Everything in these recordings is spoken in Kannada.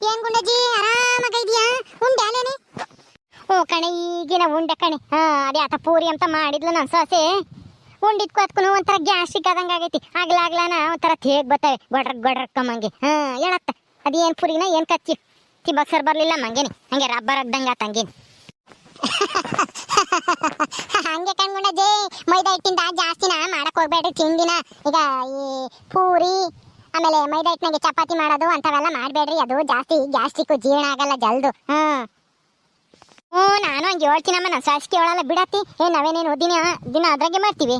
ಏನ್ ಗುಂಡಜ್ಜಿ ಆರಾಮಾಗಿದ್ಯಾ ಇದೆಯಾ ಓ ಕಣೆ, ಈಗಿನ ಉಂಡೆ ಕಣೆ. ಹಾ, ಅದೇ ಆತ ಪೂರಿ ಅಂತ ಮಾಡಿದ್ಲು ನನ್ನ ಸೊಸೆ. ಉಂಡಿದ್ ಕೊತ್ಕೊಂಡು ಒಂಥರ ಗ್ಯಾಸ್ಟ್ರಿಕ್ ಆದಂಗೆ ಆಗೈತಿ. ಆಗ್ಲಾಗ್ಲಾನ ಒಂಥರ ತೇಗ್ ಬರ್ತವೆ. ಗೊಡ್ರ ಗೊಡ್ರಕ್ಕಮ್ಮಂಗೆ ಹಾ, ಹೇಳತ್ತ. ಅದೇನ್ ಪುರಿನ, ಏನ್ ಕಚ್ಚಿ? ತಿಬ್ಬಕ್ ಸರ್ ಬರ್ಲಿಲ್ಲ ಮಂಗೇನೆ. ಹಂಗೆ ರಬ್ಬರ್ ಆಗ್ದಂಗ ತಂಗೇನೆ ಹಂಗೆ ಕಣ್ಗುಂಡಜ್ಜಿ ಮೈದಾ ಹಿಟ್ಟಿಂದ ಜಾಸ್ತಿನ ಮಾಡಕ್ ಹೋಗ್ಬೇಡ್ರಿ ತಿಂಡಿನ. ಈಗ ಈ ಪೂರಿ ಆಮೇಲೆ ಮೈದಾ ಹಿಟ್ಟಿನಾಗೆ ಚಪಾತಿ ಮಾಡೋದು ಅಂತವೆಲ್ಲ ಮಾಡಬೇಡ್ರಿ. ಅದು ಜಾಸ್ತಿ ಗ್ಯಾಸ್ಟ್ರಿಕ್ ಜೀರ್ಣ ಆಗಲ್ಲ ಜಲ್ದು. ಹ್ಮ್ ಹ್ಞೂ ನಾನು ಹಂಗೆ ಹೇಳ್ತೀನಮ್ಮ ನಾನು ಸಾಸಿಗೆ ಹೇಳಲ್ಲ ಬಿಡತ್ತಿ. ಏ ನಾವೇನೇನು ದಿನ ದಿನ ಅದ್ರಾಗೆ ಮಾಡ್ತೀವಿ?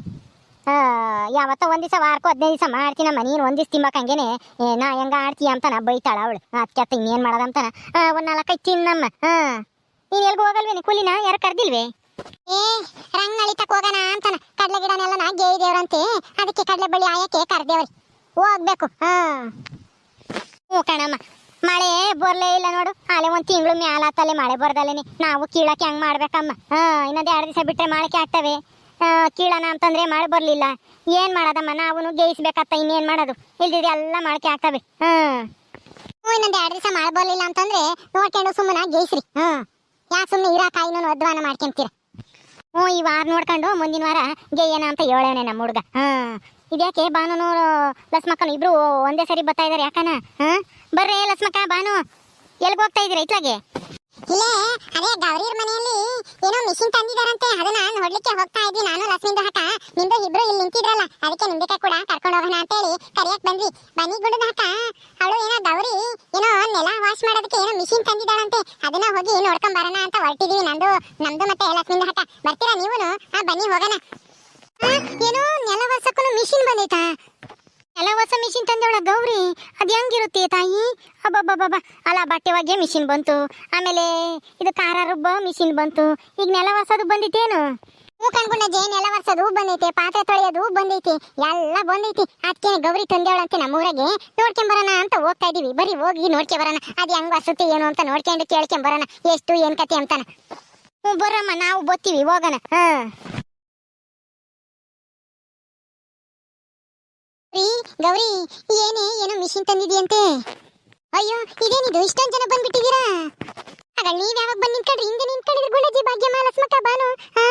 ಯಾವತ್ತ ಒಂದ್ ದಿವಸ ವಾರಕ್ಕೂ ಹದಿನೈದು ದಿವಸ ಮಾಡ್ತೀನಮ್ಮ ನೀನು ಒಂದ್ ದಿವಸ ಏ, ನಾ ಹೆಂಗ ಆಡ್ತೀಯ ಅಂತಾನ ಬೈತಾಳ ಅವಳು. ಅದಕ್ಕೆ ಇನ್ನೇನು ಮಾಡೋದಂತಾನ ಒಂದು ನಾಲ್ಕೈದು ತಿನ್ನಮ್ಮ. ಹಾ ನೀನು ಎಲ್ಗೂ ಹೋಗಲ್ವೇನೆ ಕೂಲಿನ? ಯಾರು ಕರ್ದಿಲ್ವೇ? ಏ ರಂಗ್ ಅಳಿತಕ್ಕೆ ಹೋಗೋಣ ಅಂತಾನ. ಕಡಲೆ ಗಿಡನೆಲ್ಲ ನಾ ಗೇಯ್ ದೇವ್ರಂತೆ ಅದಕ್ಕೆ ಕಡಲೆ ಬಳ್ಳಿ ಆಯಕ್ಕೆ ಕರ್ದೇವ್ರಿ. ಹೋಗ್ಬೇಕು. ಹಾ. ಕಣಮ್ಮ. ಮಳೆ ಬರ್ಲೇ ಇಲ್ಲ ನೋಡು. ಅಲ್ಲೇ ಒಂದು ತಿಂಗಳು ಮ್ಯಾಲಾತಲ್ಲೇ ಮಳೆ ಬರ್ದಲ್ಲೇನೆ. ನಾವು ಕೀಳಕ್ಕೆ ಹೆಂಗ್ ಮಾಡ್ಬೇಕಮ್ಮ. ಹಾ, ಇನ್ನೊಂದು ಎರಡು ದಿವಸ ಬಿಟ್ಟರೆ ಮೊಳಕೆ ಆಗ್ತವೆ. ಕೀಳಣ ಅಂತಂದ್ರೆ ಮಳೆ ಬರ್ಲಿಲ್ಲ. ಏನ್ ಮಾಡೋದಮ್ಮ? ನಾವು ಗೇಯಿಸ್ಬೇಕತ್ತ ಇನ್ನೇನ್ ಮಾಡೋದು? ಇಲ್ದಿದ್ರೆ ಎಲ್ಲ ಮೊಳಕೆ ಆಗ್ತವೆ. ಹ್ಮ್ ಇನ್ನೊಂದ್ ಎರಡು ದಿವಸ ಮಳೆ ಬರ್ಲಿಲ್ಲ ಅಂತಂದ್ರೆ ನೋಡ್ಕೊಂಡು ಸುಮ್ಮನ ಗೇಯಿಸ್ರಿ ಹ್ಮ್ ಯಾಕೆ ಸುಮ್ಮನೆ ಇರಾ ಕಾಯಿನೂ ಅಧ್ವಾನ ಮಾಡ್ಕೊಂತೀರ? ಹ್ಞೂ, ಈ ವಾರ ನೋಡ್ಕೊಂಡು ಮುಂದಿನ ವಾರ ಗೆಯ್ಯನ ಅಂತ ಹೇಳೋಣ ನಮ್ಮ ಹುಡುಗ. ಹಾಂ. ಇದ್ಯಾಕೆ ಭಾನುನು ಲಸ್ಮಕ್ಕನು ಇಬ್ರು ಒಂದೇ ಸರಿ ಬರ್ತಾ ಇದಾರೆ ಯಾಕನ? ಹಾಂ? ಬರ್ರಿ ಲಸ್ಮಕ್ಕ ಬಾನು ಎಲ್ಗೆ ಹೋಗ್ತಾ ಇದ್ದೀರಾ ಇತ್ಲಾಗೆ? ಇಲ್ಲೇ, ಅದೇ ಗೌರಿಯರ್ ಮನೆಯಲ್ಲಿ ಏನೋ ಮಿಷಿನ್ ತಂದಿದಾರಂತೆ, ಅದನ್ನ ನೋಡ್ಲಿಕ್ಕೆ ಹೋಗ್ತಾ ಇದ್ವಿ ನಾನು ಲಕ್ಷ್ಮಿಂದು ಹಕ ನಿಮ್ದು ಇಬ್ರು ಇಲ್ಲಿ ನಿಂತಿದ್ರಲ್ಲ, ಅದಕ್ಕೆ ನಿಂದಕ್ಕೆ ಕೂಡ ಕರ್ಕೊಂಡು ಹೋಗೋಣ ಅಂತ ಹೇಳಿ ಕರಿಯಕ್ ಬಂದ್ವಿ. ಬನ್ನಿ ಗುಡ್ಡದ ಹಕ ಅವಳು ಏನೋ ಗೌರಿ, ಏನೋ ನೆಲ ವಾಶ್ ಮಾಡೋದಕ್ಕೆ ಏನೋ ಮಿಷಿನ್ ತಂದಿದ್ದಾಳಂತೆ, ಅದನ್ನ ಹೋಗಿ ನೋಡ್ಕೊಂಡ್ ಬರೋಣ ಅಂತ ಹೊರಟಿದೀವಿ ನಂದು, ನಮ್ದು ಮತ್ತೆ ಲಕ್ಷ್ಮಿಂದು ಹಕ ಬರ್ತೀರಾ ನೀವು ಆ, ಬನ್ನಿ ಹೋಗೋಣ. ಏನೋ ನೆಲ ವಸಕ್ಕೂ ಮಿಷಿನ್ ಬಂದೈತಾ? ನೆಲ ಹೊಸ ಮಿಷಿನ್ ತಂದವಳ ಗೌರಿ, ಅದು ಹೆಂಗಿರುತ್ತೆ ತಾಯಿ? ಅಬ್ಬಬ್ಬಬ್ಬ ಅಲ್ಲ ಬಟ್ಟೆ ಒಗೆ ಮಿಷಿನ್ ಬಂತು. ಆಮೇಲೆ ಇದು ಖಾರ ರುಬ್ಬ ಮಿಷಿನ್ ಬಂತು. ಈಗ ನೆಲ ಹೊಸದು ಬಂದಿತ್ತೇನು ಕಣ್ಕೊಂಡಜ್ಜೆ ನೆಲ ಒರ್ಸೋದು ಬಂದೈತೆ, ಪಾತ್ರೆ ತೊಳೆಯೋದು ಬಂದೈತಿ, ಎಲ್ಲ ಬಂದೈತಿ. ಅದಕ್ಕೆ ಗೌರಿ ತಂದೆವಳಂತೆ ನಮ್ಮೂರಾಗೆ ನೋಡ್ಕೊಂಬರೋಣ ಅಂತ ಹೋಗ್ತಾ ಇದೀವಿ. ಬರೀ ಹೋಗಿ ನೋಡ್ಕೊಂಬರೋಣ ಅದು ಹೆಂಗ್ ಒರ್ಸುತ್ತೆ ಏನು ಅಂತ ನೋಡ್ಕೊಂಡು ಕೇಳ್ಕೊಂಬರೋಣ ಎಷ್ಟು, ಏನು ಕತೆ ಅಂತಾನ. ಹ್ಞೂ ಬರೋಮ್ಮ, ನಾವು ಬತ್ತೀವಿ ಹೋಗೋಣ. ಹಾ. ಗೌರಿ ಏನೇ, ಏನೋ ಮಿಷಿನ್ ತಂದಿದ್ಯಂತೆ. ಅಯ್ಯೋ, ಇದೇನಿದು? ಇಷ್ಟೊಂದು ಜನ ಬಂದ್ಬಿಟ್ಟಿದ್ದೀರಾ? ಆಗ ನೀವು ಯಾವಾಗ ಬಂದು ನಿಂತ್ಕೊಂಡ್ರಿ? ಹಿಂದೆ ನಿಂತ್ಕೊಂಡಿದ್ರಿ ಗುಂಡಜ್ಜಿ ಲಸ್ಮಕ್ಕ ಬಾನು ಹಾ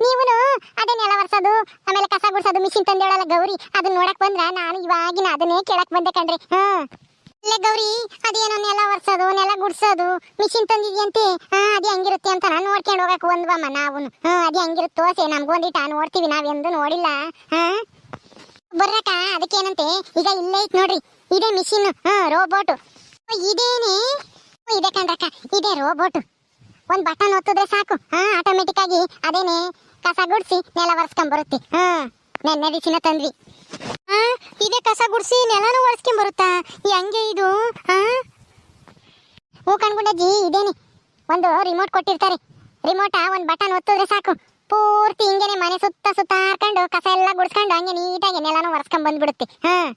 ನೀವುನು ಅದೇ ನೆಲ ಒರ್ಸೋದು? ಆಮೇಲೆ ಕಸ ಗುಡ್ಸೋದು ಮಿಷಿನ್ ತಂದೇಳಲ್ಲ ಗೌರಿ ಅದನ್ನ ನೋಡಕ್ ಬಂದ್ರ ನಾನು ಇವಾಗಿನ ಅದನ್ನೇ ಕೇಳಕ್ ಬಂದೆ ಕಣ್ರಿ, ಹಾ? ಇಲ್ಲೇ ಗೌರಿ, ಅದೇನೋ ನೆಲ ಒರ್ಸೋದು, ನೆಲ ಗುಡ್ಸೋದು ಮಿಷಿನ್ ತಂದಿದ್ಯಂತೆ ಹಾ ಅದೇ ಹಂಗಿರುತ್ತೆ ಅಂತ ನಾನು ನೋಡ್ಕೊಂಡು ಹೋಗಕ್ ಒಂದ್ವಮ್ಮ ನಾವು ಹಾ? ಅದೇ ಹಂಗಿರುತ್ತೆ ತೋಸೆ ನಮ್ಗೊಂದಿಟ ನೋಡ್ತೀವಿ ನಾವೆಂದು ನೋಡಿಲ್ಲ, ಹಾ? ಬರ್ರಕ್ಕ, ಅದಕ್ಕೇನಂತೆ? ಈಗ ಇಲ್ಲೇ ಐತ್ ನೋಡ್ರಿ. ಇದೆ ಮಿಷಿನ್, ಹಾ, ರೋಬೋಟ್. ಇದೇನೆ? ಇದೆ ಕಣ್ರಕ್ಕ, ಇದೇ ರೋಬೋಟ್. ಒಂದ್ ಬಟನ್ ಒತ್ತಿದ್ರೆ ಸಾಕು. ಹಾ ಆಟೋಮೆಟಿಕ್ ಆಗಿ. ಅದೇನೆ? ಕಸ ಗುಡ್ಸಿ, ನೆಲ ಒರೆಸ್ಕೊಂಡ್ ಬರುತ್ತೆ ಹಾ, ನೆನ್ನೆ ದಿಸಿನ ತಂದ್ವಿ. ಹಾ, ಇದೆ ಕಸ ಗುಡ್ಸಿ, ನೆಲನು ಒರೆಸ್ಕೊಂಡ್ ಬರುತ್ತಾ ಹೆಂಗೆ ಇದು, ಹಾ? ಹೂ ಕಣ್ಗುಂಡಜ್ಜಿ, ಇದೇನೆ? ಒಂದು ರಿಮೋಟ್ ಕೊಟ್ಟಿರ್ತಾರೆ. ರಿಮೋಟ ಒಂದ್ ಬಟನ್ ಒತ್ತಿದ್ರೆ ಸಾಕು. ಪೂರ್ತಿ ಹಿಂಗೇನೆ ಮನೆ ಸುತ್ತ ಸುತ್ತ ಹಾಕೊಂಡು ಕಸ ಎಲ್ಲ ಗುಡ್ಸ್ಕೊಂಡು ಹಂಗೆ ನೀಟಾಗಿ ನೆಲನೂ ಒರೆಸ್ಕೊಂಡ್ ಬಂದ್ಬಿಡುತ್ತೆ. ಹಾ.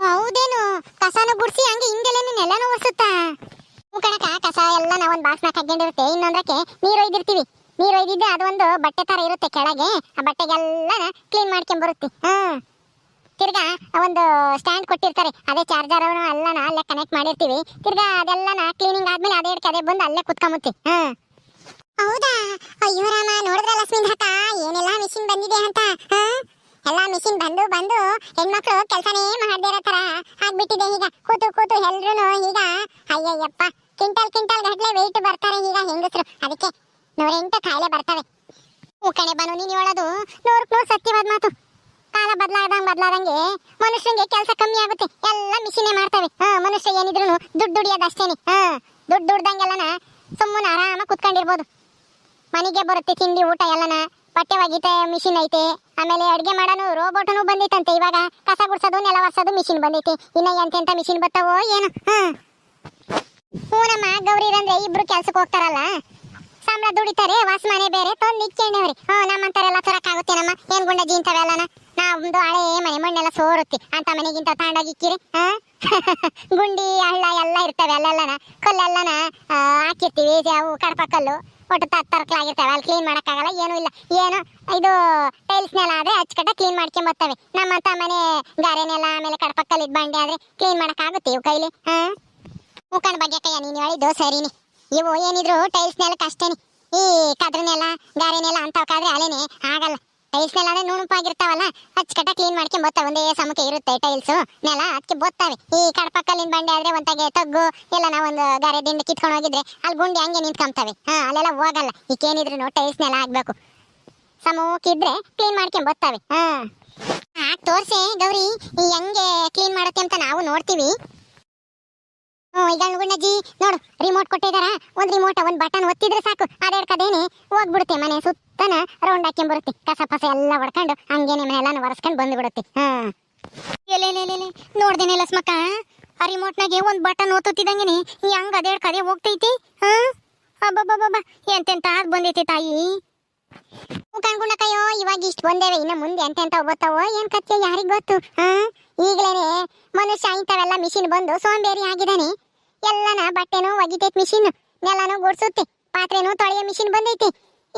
ಹೌದೇನು? ಕಸನು ಗುಡ್ಸಿ ಹಂಗೆ ಹಿಂದೆಲೇನೆ ನೆಲನೂ ಒರೆಸುತ್ತಾ? ಕಣಕ ಕಸ ಎಲ್ಲ ನಾವು ಒಂದು ಬಾಕ್ಸ್ನ ಕಗ್ಕೊಂಡಿರುತ್ತೆ ಇನ್ನೊಂದಕ್ಕೆ ನೀರು ಒಯ್ದಿರ್ತೀವಿ. ನೀರು ಒಯ್ದಿದ್ದೆ ಅದೊಂದು ಬಟ್ಟೆ ತರ ಇರುತ್ತೆ ಕೆಳಗೆ. ಆ ಬಟ್ಟೆಗೆಲ್ಲ ಕ್ಲೀನ್ ಮಾಡ್ಕೊಂಡ್ ಬರುತ್ತೆ ಹಾ. ತಿರ್ಗಾ ಒಂದು ಸ್ಟ್ಯಾಂಡ್ ಕೊಟ್ಟಿರ್ತಾರೆ. ಅದೇ ಚಾರ್ಜರ್ ಅವನು ಅಲ್ಲನ ಅಲ್ಲೇ ಕನೆಕ್ಟ್ ಮಾಡಿರ್ತೀವಿ. ತಿರ್ಗಾ ಅದೆಲ್ಲನ ಕ್ಲೀನಿಂಗ್ ಆದ್ಮೇಲೆ ಅದೇ ಅದೇ ಬಂದು ಅಲ್ಲೇ ಕುತ್ಕೊಂಬುತ್ತೆ. ಹಾ. ಹೌದಾ? ಅಯ್ಯೋ ರಾಮ ನೋಡಿದ್ರ ಲಕ್ಷ್ಮೀ ಹಕ್ಕ ಏನೆಲ್ಲ ಮಿಷಿನ್ ಬಂದಿದೆ ಅಂತ ಎಲ್ಲ ಮಿಷಿನ್ ಬಂದು ಬಂದು ಹೆಣ್ಮಕ್ಳು ಕೆಲಸನೇ ಮಾಡದೇ ಇರೋ ತರ ಆಗ್ಬಿಟ್ಟಿದೆ ಈಗ. ಕೂತು ಕೂತು ಎಲ್ರು ಈಗ, ಅಯ್ಯಯ್ಯಪ್ಪ, ಕ್ವಿಂಟಲ್ ಕ್ವಿಂಟಲ್ ಗಟ್ಲೆ ವೆಯ್ಟ್ ಬರ್ತಾರೆ ಈಗ ಹೆಂಗಸರು. ಅದಕ್ಕೆ ನೂರೆಂಟು ಕಾಯಿಲೆ ಬರ್ತವೆ. ಕಣೆ ಬನು ನೀನು ಹೇಳೋದು ನೂರಕ್ಕೆ ನೂರು ಸತ್ಯವಾದ ಮಾತು. ಕಾಲ ಬದಲಾದಂಗೆ ಬದಲಾದಂಗೆ ಮನುಷ್ಯನಿಗೆ ಕೆಲಸ ಕಮ್ಮಿ ಆಗುತ್ತೆ. ಎಲ್ಲ ಮಿಷಿನೇ ಮಾಡ್ತವೆ. ಹಾ, ಮನುಷ್ಯ ಏನಿದ್ರು ದುಡ್ಡು ದುಡಿಯೋದು ಅಷ್ಟೇನೆ. ಹಾ, ದುಡ್ಡು ದುಡ್ದಂಗೆಲ್ಲನ ಸುಮ್ಮನೆ ಆರಾಮಾಗಿ ಕುತ್ಕೊಂಡಿರ್ಬೋದು. ಮನೆಗೆ ಬರುತ್ತೆ ತಿಂಡಿ ಊಟ ಎಲ್ಲನ. ಬಟ್ಟೆ ಒಗಿತೆ ಮಿಷಿನ್ ಐತೆ. ಆಮೇಲೆ ಅಡುಗೆ ಮಾಡೋನು ರೋಬೋಟನು ಬಂದೈತಂತೆ. ಇವಾಗ ಕಸ ಗುಡ್ಸೋದು, ನೆಲ ಒರ್ಸೋದು ಮಿಷಿನ್ ಬಂದೈತೆ. ಇನ್ನ ಎಂತೆಂತ ಮಿಷಿನ್ ಬರ್ತಾವೋ ಏನು. ಹ್ಞೂ ಗೌರಿ ಅಂದ್ರೆ ಇಬ್ರು ಕೆಲ್ಸಕ್ಕೆ ಹೋಗ್ತಾರಲ್ಲ? ಸಂಬಳ ದುಡಿತಾರೆ ವಾಸ ಮನೆ ಬೇರೆ ತಂದು ಇಕ್ಕೊಂಡವ್ರಿ ಹ್ಞೂ ನಮ್ಮಂತಾರೆಲ್ಲ ತರಕ್ಕಾಗುತ್ತೆ ನಮ್ಮ ಏನ್ ಗುಂಡಜ್ಜಿ ಇಂಥವೆಲ್ಲನ ನಮ್ದು ಹಳೆ ಮನೆ, ಮಣ್ಣೆಲ್ಲ ಸೋರುತ್ತೆ. ಅಂತ ಮನೆಗಿಂತ ತಗೊಂಡೋಗಿ ಇಕ್ಕಿರಿ ಗುಂಡಿ, ಹಳ್ಳ ಎಲ್ಲ ಇರ್ತವೆ, ಅಲ್ಲೆಲ್ಲನ. ಕಲ್ಲೆಲ್ಲನ ಹಾಕಿರ್ತೀವಿ ಅವು ಕಡಪ ಕಲ್ಲು. ಒಟ್ಟು ತತ್ತರ್ಕಲಾಗಿರ್ತವೆ ಅಲ್ಲಿ ಕ್ಲೀನ್ ಮಾಡೋಕ್ಕಾಗಲ್ಲ, ಏನೂ ಇಲ್ಲ. ಏನು? ಇದು ಟೈಲ್ಸ್ ಆದರೆ ಅಚ್ಚಕಟ್ಟ ಕ್ಲೀನ್ ಮಾಡ್ಕೊಂಡ್ ಬರ್ತವೆ. ನಮ್ಮಂತ ಮನೆ ಗಾರೆನೆಲ್ಲ ನೆಲ, ಆಮೇಲೆ ಕಡಪಕ್ಕಲ್ಲಿ ಬಂಡೆ ಆದರೆ ಕ್ಲೀನ್ ಮಾಡೋಕ್ಕಾಗುತ್ತೆ ಇವು ಕೈಲಿ. ಹಾಂ? ಮುಖಂಡ್ ಬಗ್ಗೆ ಕೈಯ ನೀನು ಹೇಳಿದ್ದು ಸರಿನಿ. ಇವು ಏನಿದ್ರು ಟೈಲ್ಸ್ ನೆಲಕ್ಕೆ ಅಷ್ಟೇನಿ. ಈ ಕದ್ರನೆಲ್ಲ ಗಾರೆನೆಲ್ಲ ಅಂಥವಕ್ಕಾದ್ರೆ ಅಲೇನೆ ಆಗಲ್ಲ. ಟೈಲ್ಸ್ ನೆಲ ಅಂದ್ರೆ ನುಣುಪಾಗಿರ್ತಾವಲ್ಲ ಕ್ಲೀನ್ ಮಾಡ್ಕೊಂಡ್ ಬರ್ತಾವೆ ಒಂದೇ ಸಮಕ್ಕೆ ಇರುತ್ತೆ ಟೈಲ್ಸ್ ನೆಲ ಅದಕ್ಕೆ ಬರ್ತವೆ ಈ ಕಡಪಕ್ಕಲ್ಲಿನ ಬಂಡೆ ಆದ್ರೆ ಒಂದಾಗೆ ತಗ್ಗು, ಎಲ್ಲ ನಾವು ಒಂದು ಗಾರೆ ದಿಂಡ ಕಿತ್ಕೊಂಡು ಹೋಗಿದ್ರೆ ಅಲ್ಲಿ ಗುಂಡಿ ಹಂಗೆ ನಿಂತ್ಕೊಂತಾವೆ ಹಾ, ಅಲ್ಲೆಲ್ಲ ಹೋಗಲ್ಲ. ಈಗೇನಿದ್ರು ಟೈಲ್ಸ್ ನೆಲ ಆಗ್ಬೇಕು ಸಮೂಕಿದ್ರೆ ಕ್ಲೀನ್ ಮಾಡ್ಕೊಂಡ್ ಬರ್ತಾವೆ ಹಾ. ತೋರ್ಸೆ ಗೌರಿ, ಈ ಹೆಂಗೆ ಕ್ಲೀನ್ ಮಾಡುತ್ತೆ ಅಂತ ನಾವು ನೋಡ್ತೀವಿ. ಈಗ ನೋಡು ರಿಮೋಟ್ ಕೊಟ್ಟಿದಾರ. ಒಂದ್ ರಿಮೋಟ್ ಒಂದ್ ಬಟನ್ ಒತ್ತಿದ್ರೆ ಸಾಕು. ಅದೇಡ್ಕದೇನೆ ಹೋಗ್ಬಿಡುತ್ತೆ ಮನೆ, ಸುತ್ತನ ರೌಂಡ್ ಹಾಕೊಂಡ್ ಬರುತ್ತೆ ಕಸ ಪಸ ಎಲ್ಲ ಹೊಡ್ಕೊಂಡು ಹಂಗೇನೆ ಮನೆಯೆಲ್ಲ ಒರೆಸ್ಕೊಂಡು ಬಂದ್ಬಿಡುತ್ತೆ. ಹಾ. ನೋಡ್ದೇನೆ ಲಸ್ಮಕ್ಕ ಆ ರಿಮೋಟ್ನಾಗೆ ಒಂದ್ ಬಟನ್ ಒತ್ತುತ್ತಿದಂಗೆನೆ ಈ ಹಂಗ ಅದೇಡ್ಕದೆ ಹೋಗ್ತೈತಿ. ಹಾ? ಎಂತೆಂತ ಆದ್ ಬಂದೈತಿ ತಾಯಿ. ಕಣ್ಗುಣಕಯ್ಯೋ ಇವಾಗ ಇಷ್ಟು ಬಂದೇವೆ. ಇನ್ನು ಮುಂದೆ ಎಂತೆಂತ ಬರ್ತಾವೋ ಏನ್ ಕತ್ತೆ ಯಾರಿಗ್ ಗೊತ್ತು? ಹಾ? ಈಗಲೇನೆ ಮನುಷ್ಯ ಇಂಥವೆಲ್ಲ ಮಿಷಿನ್ ಬಂದು ಸೋಂಬೇರಿ ಆಗಿದಾನೆ ಎಲ್ಲನ ಬಟ್ಟೆನೂ ಒಗಿತೈತ್ ಮಿಷಿನ್, ನೆಲನೂ ಗುಡ್ಸುತ್ತೆ, ಪಾತ್ರೆನೂ ತೊಳೆಯೋ ಮಿಷಿನ್ ಬಂದೈತಿ.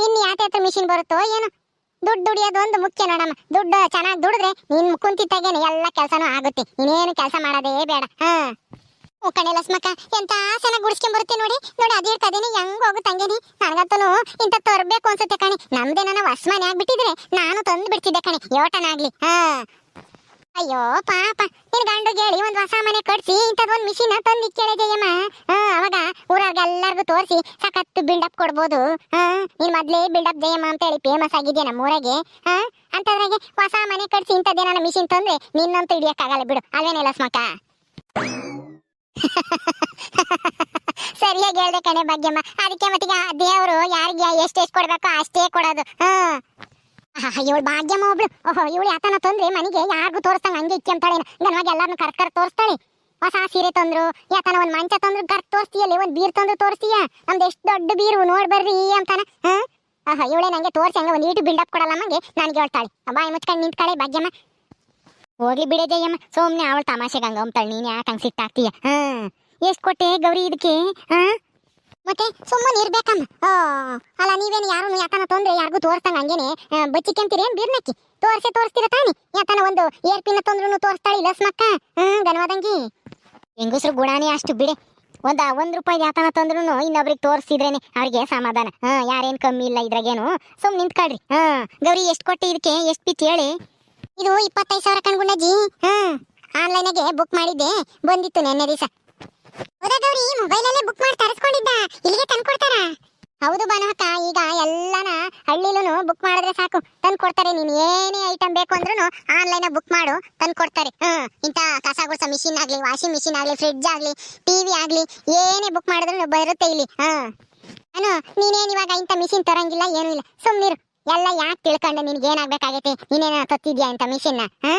ಇನ್ನು ಯಾತೆ ಮಿಷಿನ್ ಬರುತ್ತೋ ಏನು. ದುಡ್ಡು ದುಡಿಯೋದು ಒಂದು ಮುಖ್ಯ ನೋಡಮ್ಮ. ದುಡ್ಡು ಚೆನ್ನಾಗಿ ದುಡಿದ್ರೆ ನೀನ್ ಕುಂತಿತ್ತಾಗೇನೆ ಎಲ್ಲ ಕೆಲಸನೂ ಆಗುತ್ತೆ. ಇನ್ನೇನು ಕೆಲಸ ಮಾಡೋದೇ ಬೇಡ. ಹಾ. ಕಣೆ ಲಸ್ಮಕ್ಕ ಎಂತ ಚೆನ್ನಾಗಿ ಗುಡಿಸ್ಕೊಂಡ್ ಬರುತ್ತೆ ನೋಡಿ. ನೋಡಿ ಅದೇ ಕದೇನೆ, ಹೆಂಗ್ ಹೋಗುತ್ತೆ ತಂಗೇನಿ. ನನಗಂತೂ ಇಂತ ತರಬೇಕು ಅನ್ಸುತ್ತೆ ಕಣೆ. ನಮ್ದೇನ ಹೊಸ್ಮನೆ ಆಗ್ಬಿಟ್ಟಿದ್ರೆ ನಾನು ತಂದು ಬಿಡ್ತಿದ್ದೆ ಕಣೆ ಯೋಟನಾಗ್ಲಿ ಹಾ. ಅಯ್ಯೋ, ಪಾಪ. ನಿನ್ ಗಂಡು ಹೇಳಿ ಒಂದ್ ಹೊಸ ಮನೆ ಕಟ್ಸಿ ಇಂಥದ್ ಒಂದ್ ಮಿಷಿನ್ ತಂದಿ ಇಕ್ಕೇಳೆ ಜಯಮ್ಮ. ಅವಾಗ ಊರಾಗ ಎಲ್ಲಾರ್ಗು ತೋರಿಸಿ ಸಖತ್ ಬಿಲ್ಡಪ್ ಕೊಡ್ಬೋದು. ನೀನ್ ಮೊದ್ಲೇ ಬಿಲ್ಡಪ್ ಜಯಮ್ಮ ಅಂತ ಹೇಳಿ ಫೇಮಸ್ ಆಗಿದ್ಯಾ ನಮ್ಮ ಊರಾಗೆ? ಅಂತದ್ರಾಗೆ ಹೊಸ ಮನೆ ಕಟ್ಸಿ ಇಂಥದ್ದೇನ ಮಿಷಿನ್ ತಂದ್ರೆ ನಿನ್ನಂತೂ ಹಿಡಿಯಕ್ಕಾಗಲ್ಲ ಬಿಡು. ಅಲ್ವೇನಿಲ್ಲ ಸ್ಮಕ ಸರಿಯಾಗಿ ಹೇಳ್ದೆ ಕಣೆ ಭಾಗ್ಯಮ್ಮ. ಅದಕ್ಕೆ ಮತ್ತೀಗ ದೇವರು ಯಾರಿಗೆ ಎಷ್ಟೆಷ್ಟು ಕೊಡ್ಬೇಕು ಅಷ್ಟೇ ಕೊಡೋದು. ಹಾ. ಇವಳು ಭಾಗ್ಯಮ್ಮ ಒಬ್ಳು ಓಹೋ, ಇವಳು ಯಾತನ ತಂದ್ರೆ ಮನೆಗೆ ಯಾರಿಗೂ ತೋರಿಸ್ತಾನೆ ಹಂಗೆ ಇಕ್ಕಂತಾಳೆ ಗನವಾಗ ಎಲ್ಲಾರನ್ನು ಕರ್ ಕರ್ ತೋರಿಸ್ತಾಳೆ. ಹೊಸ ಸೀರೆ ತಂದ್ರು, ಯಾತನ ಒಂದ್ ಮಂಚ ತಂದ್ರು ಕರ್ ತೋರಿಸ್ತೀಯಲ್ಲಿ ಒಂದ್ ಬೀರ್ ತಂದ್ರು ತೋರಿಸ್ತೀಯ? ನಮ್ದು ಎಷ್ಟು ದೊಡ್ಡ ಬೀರು ನೋಡ್ಬರ್ರಿ ಅಂತಾನ. ಹಾ? ಆಹಾ ಇವಳೇ ನಂಗೆ ತೋರಿಸಿ, ಹಂಗ ಒಂದ್ ಈಟು ಬಿಲ್ಡಪ್ ಕೊಡಲ್ಲ ನಮಗೆ ನನಗೆ ಹೇಳ್ತಾಳೆ. ಬಾಯಿ ಮುಚ್ಕೊಂಡು ನಿಂತ್ಕಳೆ ಭಾಗ್ಯಮ್ಮ. ಹೋಗ್ಲಿ ಬಿಡೆ ಜಯಮ್ಮ. ಸೋಮ್ನೆ ಅವಳು ತಮಾಷೆಗೆ ಹಂಗ ಅಂತಾಳೆ ನೀನ್ ಯಾಕೆ ಹಂಗ ಸಿಟ್ಟಾಗ್ತೀಯ ಹಾಂ? ಎಷ್ಟು ಕೊಟ್ಟೆ ಗೌರಿ ಇದಕ್ಕೆ? ಹಾ? ಮತ್ತೆ ಸುಮ್ಮನೆ ಇರ್ಬೇಕಮ್ಮ. ಓ ಅಲ್ಲ ನೀವೇನು ಯಾರು ಯಾತನ ತೊಂದ್ರೆ ಯಾರಿಗೂ ತೋರಿಸ್ತಂಗ ಹಂಗೇನೆ? ಬಚ್ಚಿಕೆಂತೀರಿ ಏನ್ ಬೀರ್ನಕ್ಕಿ? ತೋರ್ಸೆ ತೋರಿಸ್ತೀರ ತಾನಿ? ಯಾತನ ಒಂದು ಏರ್ ತೊಂದ್ರೂ ತೋರಿಸ್ತಾಳೆ ತೋರಿಸ್ತಾಳಿ ಲಸ್ಮಕ್ಕ? ಹ್ಮ್ ಧನ್ಯವಾದಂಗಿ. ಹೆಂಗಸ್ರು ಗುಣಾನೇ ಅಷ್ಟು ಬಿಡೆ. ಒಂದ ಒಂದ್ ರೂಪಾಯಿ ಯಾತನ ತೊಂದ್ರೂ ಇನ್ನೊಬ್ರಿಗೆ ತೋರಿಸಿದ್ರೇನೆ ಅವ್ರಿಗೆ ಸಮಾಧಾನ. ಹಾಂ ಯಾರೇನ್ ಕಮ್ಮಿ ಇಲ್ಲ ಇದ್ರಾಗೇನು. ಸುಮ್ ನಿಂತ್ಕೊಳ್ರಿ. ಹಾ ಗೌರಿ ಎಷ್ಟು ಕೊಟ್ಟಿ ಇದಕ್ಕೆ? ಎಷ್ಟ್ ಬಿತ್ತು ಹೇಳಿ. ಇದು ಇಪ್ಪತ್ತೈದು ಸಾವಿರ ಕಣ್ಗುಂಡಜ್ಜಿ. ಆನ್ಲೈನ್ ಆನ್ಲೈನಾಗೆ ಬುಕ್ ಮಾಡಿದ್ದೆ. ಬಂದಿತ್ತು ನೆನ್ನೆ ದಿವಸ. ಹೌದಾ ಗೌರಿ ಮೊಬೈಲಲ್ಲೇ ಬುಕ್ ಮಾಡಿ ಹೌದು ಬನಕ ಈಗ ಎಲ್ಲಾನ ಹಳ್ಳಿಲೂ ಬುಕ್ ಮಾಡಿದ್ರೆ ಸಾಕು. ತಂದು ಕೊಡ್ತಾರೆ, ನೀನು ಏನೇ ಐಟಮ್ ಬೇಕು ಅಂದ್ರೂ ಆನ್ಲೈನ್ ಬುಕ್ ಮಾಡು, ತಂದು ಕೊಡ್ತಾರೆ. ಹ್ಮ್ ಇಂತ ಕಸ ಗುಡ್ಸ ಮಿಷಿನ್ ಆಗ್ಲಿ ವಾಷಿಂಗ್ ಮಿಷಿನ್ ಆಗ್ಲಿ ಫ್ರಿಡ್ಜ್ ಆಗ್ಲಿ ಟಿವಿ ಆಗ್ಲಿ, ಏನೇ ಬುಕ್ ಮಾಡಿದ್ರು ಬರುತ್ತೆ ಇಲ್ಲಿ. ಹಾ ನಾನು ನೀನೇನು ಇವಾಗ ಇಂತ ಮಿಷಿನ್ ತರಂಗಿಲ್ಲ, ಏನೂ ಇಲ್ಲ. ಸುಮ್ಮನಿರು ಎಲ್ಲ ಯಾಕೆ ತಿಳ್ಕೊಂಡು, ನಿನ್ಗೆ ಏನಾಗ್ಬೇಕಾಗೈತಿ? ನೀನೇನ ತತ್ತಿದ್ಯಾ ಇಂಥ ಮಿಷಿನ್ ಹಾ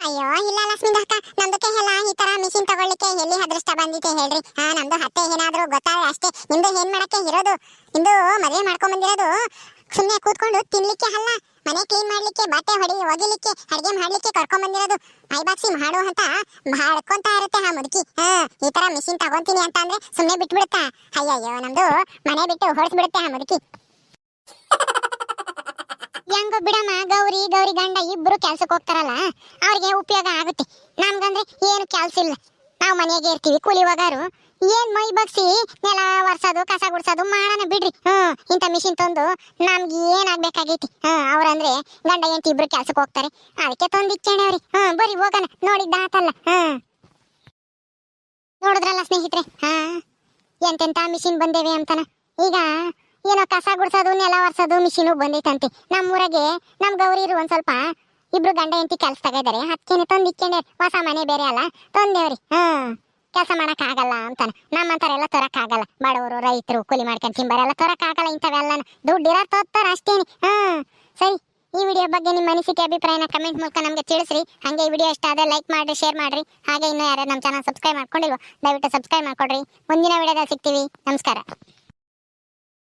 ಅಯ್ಯೋ, ಇಲ್ಲ ಲಕ್ಷ್ಮೀದ ಅಕ್ಕ ನಮ್ದಕ್ಕೆ ಎಲ್ಲ ಈ ತರ ಮಿಷಿನ್ ತಗೊಳ್ಳಿಕ್ಕೆ ಎಲ್ಲಿ ಅದೃಷ್ಟ ಬಂದಿದೆ ಹೇಳ್ರಿ? ಹಾ ನಮ್ದು ಹತ್ತೆ ಏನಾದ್ರೂ ಗೊತ್ತಾದ್ರೆ ಅಷ್ಟೇ. ನಿಮ್ದು ಏನ್ ಮಾಡಕ್ಕೆ ಇರೋದು? ನಿಮ್ದು ಮದುವೆ ಮಾಡ್ಕೊಂಡ್ ಬಂದಿರೋದು? ಸುಮ್ಮನೆ ಕೂತ್ಕೊಂಡು ತಿನ್ಲಿಕ್ಕೆ ಅಲ್ಲ, ಮನೆ ಕ್ಲೀನ್ ಮಾಡ್ಲಿಕ್ಕೆ, ಬಟ್ಟೆ ಹೊಡಿ, ಒಗಿಲಿಕ್ಕೆ, ಅಡಿಗೆ ಮಾಡ್ಲಿಕ್ಕೆ ಕರ್ಕೊಂಡ್ ಬಂದಿರೋದು. ಐಬಾಕ್ಸಿ ಮಾಡು ಅಂತ ಮಾಡ್ಕೊಂತ ಇರುತ್ತೆ ಆ ಮುದುಕಿ. ಹಾ, ಈ ತರ ಮಿಷಿನ್ ತಗೊಂತೀನಿ ಅಂತ ಅಂದ್ರೆ ಸುಮ್ಮನೆ ಬಿಟ್ಬಿಡುತ್ತಾ? ಅಯ್ಯಯ್ಯೋ, ನಮ್ದು ಮನೆ ಬಿಟ್ಟು ಹೊಡೆಸ್ಬಿಡುತ್ತೆ ಆ ಮುದುಕಿ. ಹೆಂಗೋ ಬಿಡಮ್ಮ, ಗೌರಿ ಗೌರಿ ಗಂಡ ಇಬ್ರು ಕೆಲ್ಸಕ್ಕೆ ಹೋಗ್ತಾರಲ್ಲ, ಅವ್ರಿಗೆ ಉಪಯೋಗ ಆಗುತ್ತೆ. ನಮ್ಗಂದ್ರೆ ಏನು ಕೆಲ್ಸ ಇಲ್ಲ. ನಾವು ಮನೆಗೆ ಇರ್ತೀವಿ, ಕೂಲಿ ಹೋಗಾರು. ಏನ್ ಮೈ ಬಗ್ಸಿ, ನೆಲ ಒರ್ಸೋದು, ಕಸ ಗುಡ್ಸೋದು ಮಾಡೋಣ ಬಿಡ್ರಿ. ಹ್ಮ್, ಇಂಥ ಮಿಷಿನ್ ತಂದು ನಮ್ಗೆ ಏನಾಗ್ಬೇಕಾಗೈತಿ? ಹ್ಮ್, ಅವ್ರಂದ್ರೆ ಗಂಡ ಎಂತ ಇಬ್ರು ಕೆಲ್ಸಕ್ಕೆ ಹೋಗ್ತಾರೆ. ಅದಕ್ಕೆ ತಂದಿಕ್ಕೇಣೆ ಅವ್ರಿ. ಹ್ಮ್, ಬರೀ ಹೋಗೋಣ ನೋಡಿದ್ದ ಆತಲ್ಲ ಹ್ಮ್. ನೋಡಿದ್ರಲ್ಲ ಸ್ನೇಹಿತರೆ? ಹಾ. ಎಂತೆಂತ ಮಿಷಿನ್ ಬಂದೇವೆ ಅಂತನ? ಈಗ ಏನೋ ಕಸ ಗುಡ್ಸೋದು, ನೆಲ ಒರ್ಸೋದು ಮಿಷಿನು ಬಂದೈತಂತೆ. ನಮ್ಮೂರಾಗೆ ನಮ್ ಗೌರಿರು ಒಂದ್ ಸ್ವಲ್ಪ. ಇಬ್ರು ಗಂಡ ಹೆಂಡತಿ ಕೆಲ್ಸ ತಗಿದಾರೆ ಹತ್ಕೇನೆ ತಂದು ಇಕ್ಕೇನೆ ಹೊಸ ಮನೆ ಬೇರೆ ಅಲ್ಲ. ತಂದೇವ್ರಿ. ಹ್ಮ್ ಕೆಲಸ ಮಾಡಕ್ ಆಗಲ್ಲ ಅಂತಾನ. ನಮ್ಮಂತಾರೆಲ್ಲ ತರಕ್ ಆಗಲ್ಲ ಬಡವರು, ರೈತರು, ಕೂಲಿ ಮಾಡ್ಕೊಂಡ್ ತಿಂಬಾರೆಲ್ಲ ಆಗಲ್ಲ ಇಂಥವೆಲ್ಲ ದುಡ್ಡು ಇರೋ ತೋತಾರ ಅಷ್ಟೇನೆ. ಹ್ಮ್ ಸರಿ. ಈ ವಿಡಿಯೋ ಬಗ್ಗೆ ನಿಮ್ಮ ಅನಿಸಿಕೆ, ಅಭಿಪ್ರಾಯನ ಕಮೆಂಟ್ ಮೂಲಕ ನಮಗೆ ತಿಳಿಸ್ರಿ. ಹಾಗೆ ಈ ವಿಡಿಯೋ ಇಷ್ಟ ಆದರೆ ಲೈಕ್ ಮಾಡ್ರಿ ಶೇರ್ ಮಾಡಿರಿ. ಹಾಗೆ ಇನ್ನೂ ಯಾರು ನಮ್ಮ ಚಾನಲ್ ಸಬ್ಸ್ಕ್ರೈಬ್ ಮಾಡ್ಕೊಂಡಿಲ್ವೋ, ದಯವಿಟ್ಟು ಸಬ್ಸ್ಕ್ರೈಬ್ ಮಾಡ್ಕೊಡ್ರಿ. ಮುಂದಿನ ವಿಡಿಯೋದಲ್ಲಿ ಸಿಗ್ತೀವಿ. ನಮಸ್ಕಾರ.